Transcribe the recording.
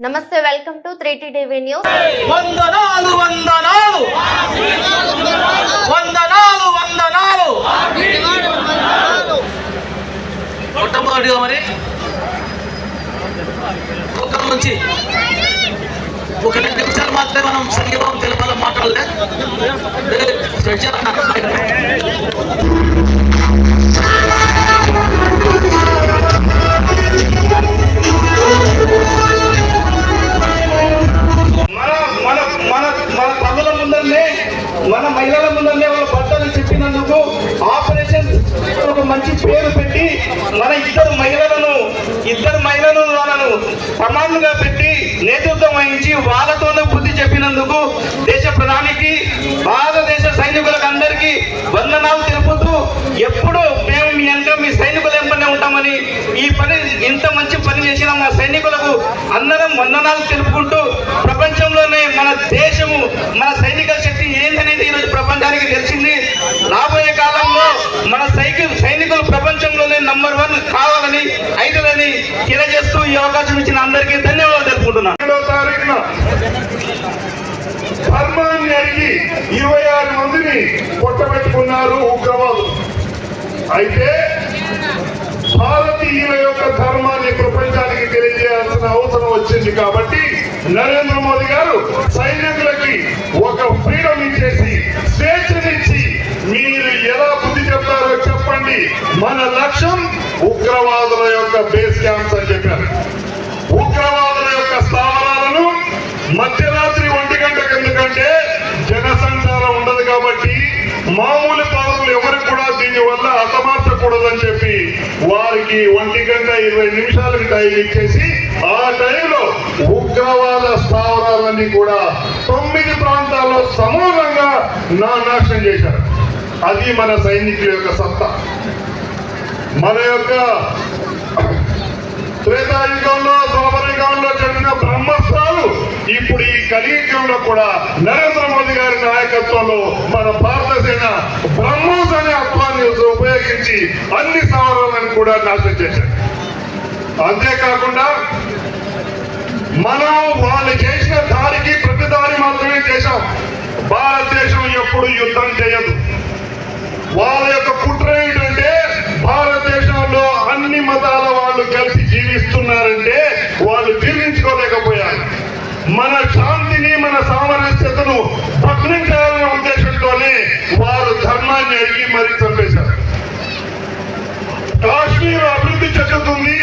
నమస్తే welcome to three TV news. వందనాలు వందనాలు. వందనాలు వందనాలు. మొట్టమొదటిగా మరి ఒక్క నుంచి ఒక రెండు నిమిషాలు మాత్రమే మనం సంగీతం తెలపాల మాట్లాడలే చెప్పినందుకు ఆపరేషన్ ఒక మంచి పేరు పెట్టి మన ఇద్దరు మహిళలను ఇద్దరు మహిళలను వాళ్ళను ప్రమాణంగా పెట్టి నేతృత్వం వహించి వాళ్ళతోనే బుద్ధి చెప్పినందుకు దేశ ప్రధానికి భారతదేశ సైనికులకు అందరికీ వందనాలు తెలుపుతూ ఎప్పుడు మేము మీ వెనక మీ సైనికులు వెంటనే ఉంటామని ఈ పని ఇంత మంచి పని చేసిన మా సైనికులకు అందరం వందనాలు తెలుపుకుంటూ ప్రపంచంలోనే మన దేశము మన సైనిక శక్తి ఏందనేది ఈరోజు ప్రపంచానికి తెలుసు. మన సైకిల్ సైనికులు ప్రపంచంలోనే నంబర్ వన్ కావాలని ఐదులని తెలియజేస్తూ ఈ అవకాశం ఇచ్చిన అందరికీ ధన్యవాదాలు తెలుపుకుంటున్నాను తారీఖున ధర్మాన్ని అడిగి ఇరవై ఆరు మందిని కొట్టబెట్టుకున్నారు ఉగ్రవాదులు. అయితే భారతీయుల యొక్క ధర్మాన్ని ప్రపంచానికి తెలియజేయాల్సిన అవసరం వచ్చింది కాబట్టి నరేంద్ర మోదీ గారు సైనికులకి ఒక ఫ్రీడమ్ ఇచ్చేసి మన లక్ష్యం ఉగ్రవాదుల యొక్క బేస్ క్యాంప్స్ అని చెప్పారు. ఉగ్రవాదుల యొక్క స్థావరాలను మధ్యరాత్రి ఒంటి గంటకు ఎందుకంటే జనసంచారం ఉండదు కాబట్టి మామూలు పౌరులు ఎవరికి కూడా దీని వల్ల చెప్పి వారికి ఒంటి గంట ఇరవై నిమిషాలకు టైం ఇచ్చేసి ఆ టైంలో ఉగ్రవాద స్థావరాలన్నీ కూడా తొమ్మిది ప్రాంతాల్లో సమూలంగా నా నాశనం చేశారు. అది మన సైనికుల యొక్క సత్తా. మన యొక్క త్రేతాయుగంలో ద్వాపరయుగంలో జరిగిన బ్రహ్మస్త్రాలు ఇప్పుడు ఈ కలియుగంలో కూడా నరేంద్ర మోదీ గారి నాయకత్వంలో మన భారత సేన బ్రహ్మోస్ అనే అర్థాన్ని ఉపయోగించి అన్ని స్థావరాలను కూడా నాశనం చేశారు. అంతేకాకుండా మనం వాళ్ళు చేసిన దారికి ప్రతి దారి మాత్రమే చేశాం. భారతదేశం ఎప్పుడు యుద్ధం మన శాంతిని మన సామరస్యతను భగ్నం చేయాలనే ఉద్దేశంతోనే వారు ధర్మాన్ని అడిగి మరీ చంపేశారు. కాశ్మీర్ అభివృద్ధి చెందుతుంది